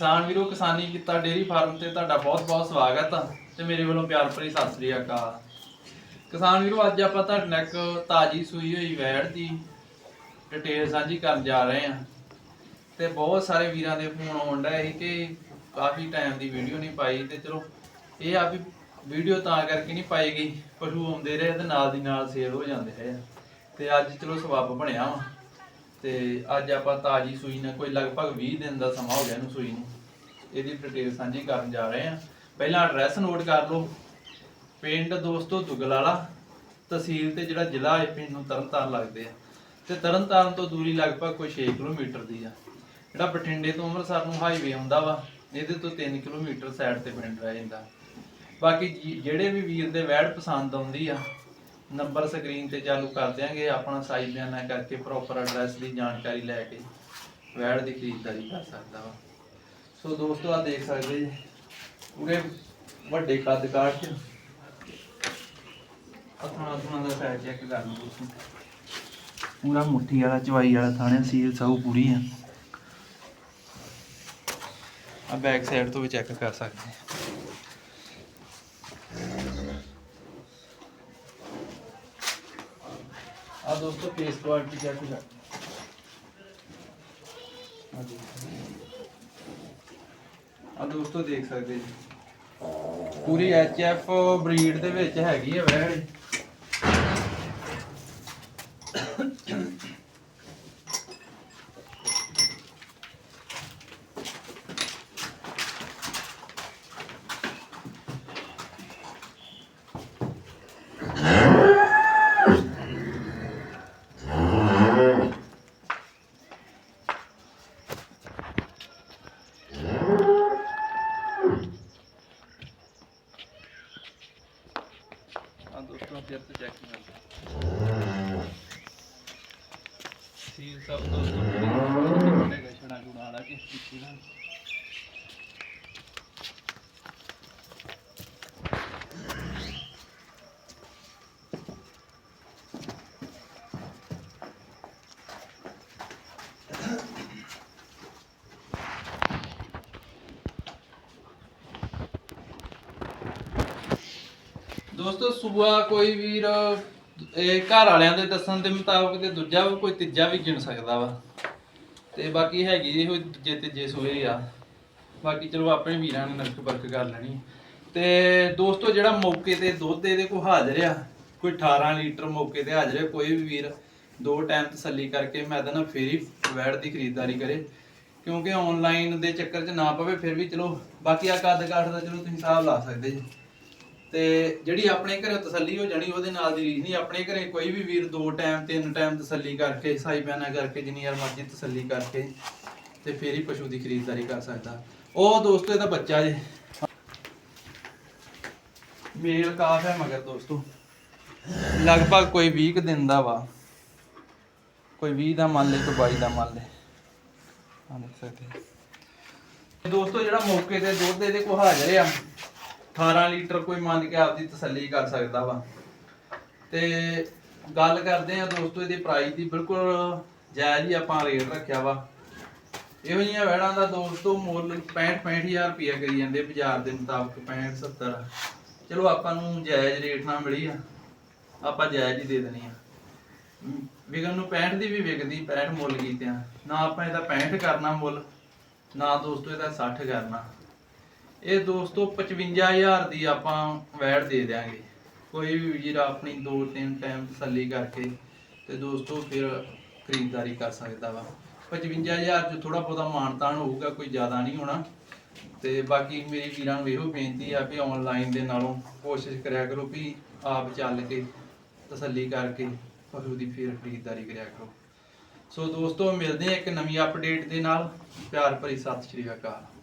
ਕਿਸਾਨ ਵੀਰੋ, ਕਿਸਾਨੀ ਕੀਤਾ ਡੇਰੀ ਫਾਰਮ ਤੇ ਤੁਹਾਡਾ ਬਹੁਤ-ਬਹੁਤ ਸਵਾਗਤ ਆ ਤੇ ਮੇਰੇ ਵੱਲੋਂ ਪਿਆਰ ਭਰੀ ਸਤਿ ਸ੍ਰੀ ਅਕਾਲ। ਕਿਸਾਨ ਵੀਰੋ, ਅੱਜ ਆਪਾਂ ਤੁਹਾਡੇ ਨਾਲ ਇੱਕ ਤਾਜੀ ਸੂਈ ਹੋਈ ਵੈੜ ਦੀ ਡਿਟੇਲ ਸਾਂਝੀ ਕਰਨ ਜਾ ਰਹੇ ਹਾਂ। ਤੇ ਬਹੁਤ ਸਾਰੇ ਵੀਰਾਂ ਦੇ ਫੋਨ ਆਉਣ ਡਿਆ ਸੀ ਕਿ ਕਾਫੀ ਟਾਈਮ ਦੀ ਵੀਡੀਓ ਨਹੀਂ ਪਾਈ ਤੇ ਚਲੋ ਇਹ ਆ ਵੀ ਵੀਡੀਓ ਤਾਂ ਕਰਕੇ ਨਹੀਂ ਪਾਈ ਗਈ, ਪਸ਼ੂ ਆਉਂਦੇ ਰਹੇ ਤੇ ਨਾਲ ਦੀ ਨਾਲ ਸੇਲ ਹੋ ਜਾਂਦੇ ਰਹੇ ਆ। ਤੇ ਅੱਜ ਚਲੋ ਸਬੱਬ ਬਣਿਆ ਵਾ। ਤੇ ਅੱਜ ਆਪਾਂ ਤਾਜੀ ਸੂਈ ਨਾਲ ਕੋਈ ਲਗਭਗ 20 ਦਿਨ ਦਾ ਸਮਾਂ ਹੋ ਗਿਆ ਇਹਨੂੰ ਸੂਈ ਨੂੰ। ਇਹਦੀ ਡਿਟੇਲ ਸਾਂਝੀ ਕਰਨ ਜਾ ਰਹੇ ਹਾਂ। ਪਹਿਲਾਂ ਐਡਰੈਸ ਨੋਟ ਕਰ ਲਓ। ਪਿੰਡ ਦੋਸਤੋ ਦੁਗਲਾਲਾ, ਤਹਿਸੀਲ ਤੇ ਜਿਹੜਾ ਜ਼ਿਲ੍ਹਾ ਹੈ ਪਿੰਡ ਨੂੰ ਤਰਨਤਾਰਨ ਲੱਗਦੇ ਆ। ਤੇ ਤਰਨਤਾਰਨ ਤੋਂ ਦੂਰੀ ਲਗਭਗ ਕੋਈ 6 ਕਿਲੋਮੀਟਰ ਦੀ ਆ। ਜਿਹੜਾ ਬਠਿੰਡੇ ਤੋਂ ਅੰਮ੍ਰਿਤਸਰ ਨੂੰ ਹਾਈਵੇ ਆਉਂਦਾ ਵਾ, ਇਹਦੇ ਤੋਂ 3 ਕਿਲੋਮੀਟਰ ਸਾਈਡ ਤੇ ਪਿੰਡ ਰਹਿ ਜਾਂਦਾ। ਬਾਕੀ ਜੀ- ਜਿਹੜੇ ਵੀ ਵੀਰ ਦੇ ਵੈੜ ਪਸੰਦ ਆਉਂਦੀ ਆ ਨੰਬਰ ਸਕਰੀਨ ਤੇ ਚਾਲੂ ਕਰ ਦਿਆਂਗੇ, ਆਪਣਾ ਸਾਈਜ਼ ਬਿਆਨਾ ਕਰਕੇ ਪ੍ਰੋਪਰ ਐਡਰੈਸ ਦੀ ਜਾਣਕਾਰੀ ਲੈ ਕੇ ਵੈੜ ਦੀ ਖਰੀਦਦਾਰੀ ਕਰ ਸਕਦਾ ਵਾ। ਸੋ ਦੋਸਤੋ ਆ ਦੇਖ ਸਕਦੇ ਜੀ, ਪੂਰੇ ਵੱਡੇ ਕੱਦ ਕਾਠ ਚ। ਅਥਾਣਾ ਅਥਾਣਾ ਦਾ ਸਾਈਜ਼ ਚੈੱਕ ਕਰ ਲਓ ਤੁਸੀਂ। ਪੂਰਾ ਮੁੱਠੀ ਵਾਲਾ, ਚਵਾਈ ਵਾਲਾ ਥਾਣੇ ਸੀਲ ਸਾਊ ਪੂਰੀ ਆ। ਆ ਬੈਕ ਸਾਈਡ ਤੋਂ ਵੀ ਚੈੱਕ ਕਰ ਸਕਦੇ ਆ। ਆ ਦੋਸਤੋ ਫੇਸ ਕੁਆਲਿਟੀ ਚੈੱਕ ਆ ਦੋਸਤੋ, ਦੇਖ ਸਕਦੇ ਜੀ। ਪੂਰੀ ਐਚ ਐਫ ਬਰੀਡ ਦੇ ਵਿੱਚ ਹੈਗੀ ਹੈ ਵੈੜ ਆ ਤੋਂ ਚੈੱਕ ਕਰ ਸੀਲ ਸਭ ਦੋਸਤੋ ਬੜੇ ਛੜਾ ਛੁੜਾ ਵਾਲਾ ਕਿ ਪਿੱਛੇ ਨਾ ਦੋਸਤੋ, ਸੂਆ ਕੋਈ ਵੀਰ, ਇਹ ਘਰ ਵਾਲਿਆਂ ਦੇ ਦੱਸਣ ਦੇ ਮੁਤਾਬਕ ਤੇ ਦੂਜਾ ਵੀ ਕੋਈ ਤੀਜਾ ਵੀ ਗਿਣ ਸਕਦਾ ਵਾ। ਤੇ ਬਾਕੀ ਹੈਗੀ ਇਹੋ ਜੇ ਤੀਜੇ ਸੂਏ ਆ। ਬਾਕੀ ਚਲੋ ਆਪਣੇ ਵੀਰਾਂ ਨੇ ਨਰਕ ਬਰਕ ਕਰ ਲੈਣੀ। ਤੇ ਦੋਸਤੋ, ਜਿਹੜਾ ਮੌਕੇ ਤੇ ਦੁੱਧ ਇਹਦੇ ਕੋ ਹਾਜ਼ਰ ਆ, ਕੋਈ 18 ਲੀਟਰ ਮੌਕੇ ਤੇ ਹਾਜ਼ਰ ਹੈ ਕੋਈ ਵੀ ਵੀਰ ਦੋ ਟਾਈਮ ਤਸੱਲੀ ਕਰਕੇ ਮੈਂ ਤਾਂ ਨਾ ਫੇਰ ਹੀ ਵੈੜ ਦੀ ਖਰੀਦਦਾਰੀ ਕਰੇ। ਕਿਉਂਕਿ ਆਨਲਾਈਨ ਦੇ ਚੱਕਰ 'ਚ ਨਾ ਪਵੇ, ਫਿਰ ਵੀ ਚਲੋ ਬਾਕੀ ਆ ਕੱਦ ਕਾਠ ਦਾ ਚਲੋ ਤੁਸੀਂ ਹਿਸਾਬ ਲਾ ਸਕਦੇ ਜੀ। ਤੇ ਜਿਹੜੀ ਆਪਣੇ ਘਰੇ ਤਸੱਲੀ ਹੋ ਜਾਣੀ, ਉਹਦੇ ਨਾਲ ਦੀ ਰੀਸ ਨਹੀਂ। ਆਪਣੇ ਘਰੇ ਕੋਈ ਵੀ ਵੀਰ ਦੋ ਟਾਈਮ, ਤਿੰਨ ਟਾਈਮ ਤਸੱਲੀ ਕਰਕੇ, ਸਾਈ ਬਿਆਨਾ ਕਰਕੇ, ਜਿੰਨੀ ਯਾਰ ਮਰਜ਼ੀ ਤਸੱਲੀ ਕਰਕੇ, ਤੇ ਫੇਰ ਹੀ ਪਸ਼ੂ ਦੀ ਖਰੀਦਦਾਰੀ ਕਰ ਸਕਦਾ। ਉਹ ਦੋਸਤੋ, ਇਹਦਾ ਬੱਚਾ ਜੇ। ਮੇਲ ਕਾਫ ਹੈ ਮਗਰ ਦੋਸਤੋ। ਲਗਭਗ ਕੋਈ 20 ਕੁ ਦਿਨ ਦਾ ਵਾ। ਕੋਈ 20 ਦਾ ਮੰਨ ਲੈ, ਕੋਈ 22 ਦਾ ਮੰਨ ਲੈ। ਆ ਦੇਖ ਸਕਦੇ ਦੋਸਤੋ, ਜਿਹੜਾ ਮੌਕੇ ਤੇ ਦੁੱਧ ਇਹਦੇ ਕੋ ਹਾਜ਼ਰ ਆ 18 ਲੀਟਰ ਕੋਈ ਮੰਨ ਕੇ ਆਪਦੀ ਤਸੱਲੀ ਕਰ ਸਕਦਾ ਵਾ। ਤੇ ਗੱਲ ਕਰਦੇ ਆ ਦੋਸਤੋ ਇਹਦੇ ਪ੍ਰਾਈਸ ਦੀ ਬਿਲਕੁਲ ਜਾਇਜ਼ ਹੀ ਆਪਾਂ ਰੇਟ ਰੱਖਿਆ ਵਾ। ਇਹੋ ਜਿਹੀਆਂ ਵੈੜਾਂ ਦਾ ਦੋਸਤੋ ਮੁੱਲ 65 65000 ਰੁਪਇਆ ਕਰੀ ਜਾਂਦੇ ਬਾਜ਼ਾਰ ਦੇ ਮੁਤਾਬਕ 65 70 ਚਲੋ ਆਪਾਂ ਨੂੰ ਜਾਇਜ਼ ਰੇਟ ਨਾਲ ਮਿਲੀ ਆ। ਆਪਾਂ ਜਾਇਜ਼ ਹੀ ਦੇ ਦੇਣੀ ਆ। ਮ, ਨੂੰ 65 ਦੀ ਵੀ ਵਿਕਦੀ 65 ਮੁੱਲ ਕੀਤੇ ਆ ਨਾ ਆਪਾਂ ਇਹਦਾ 65 ਕਰਨਾ ਮੁੱਲ ਨਾ ਦੋਸਤੋ ਇਹਦਾ 60 ਕਰਨਾ। ਇਹ ਦੋਸਤੋ 55000 ਦੀ ਆਪਾਂ ਵੈਟ ਦੇ ਦਿਆਂਗੇ। ਕੋਈ ਵੀ ਵੀਰ ਆਪਣੀ ਦੋ ਤਿੰਨ ਟਾਈਮ ਤਸੱਲੀ ਕਰਕੇ ਤੇ ਦੋਸਤੋ ਫਿਰ ਖਰੀਦਦਾਰੀ ਕਰ ਸਕਦਾ ਵਾ। 55000 ਚ ਥੋੜਾ ਬਹੁਤਾ ਮਾਨਤਾਨ ਹੋਊਗਾ, ਕੋਈ ਜ਼ਿਆਦਾ ਨਹੀਂ ਹੋਣਾ। ਤੇ ਬਾਕੀ ਮੇਰੀ ਵੀਰਾਂ ਨੂੰ ਇਹੋ ਬੇਨਤੀ ਆ ਵੀ ਆਨਲਾਈਨ ਦੇ ਨਾਲੋਂ ਕੋਸ਼ਿਸ਼ ਕਰਿਆ ਕਰੋ ਵੀ ਆਪ ਚੱਲ ਕੇ ਤਸੱਲੀ ਕਰਕੇ ਪਸ਼ੂ ਦੀ ਫਿਰ ਖਰੀਦਦਾਰੀ ਕਰਿਆ ਕਰੋ। ਸੋ ਦੋਸਤੋ ਮਿਲਦੇ ਆ ਇੱਕ ਨਵੀਂ ਅਪਡੇਟ ਦੇ ਨਾਲ। ਪਿਆਰ ਭਰੀ ਸਤਿ ਸ਼੍ਰੀ ਅਕਾਲ।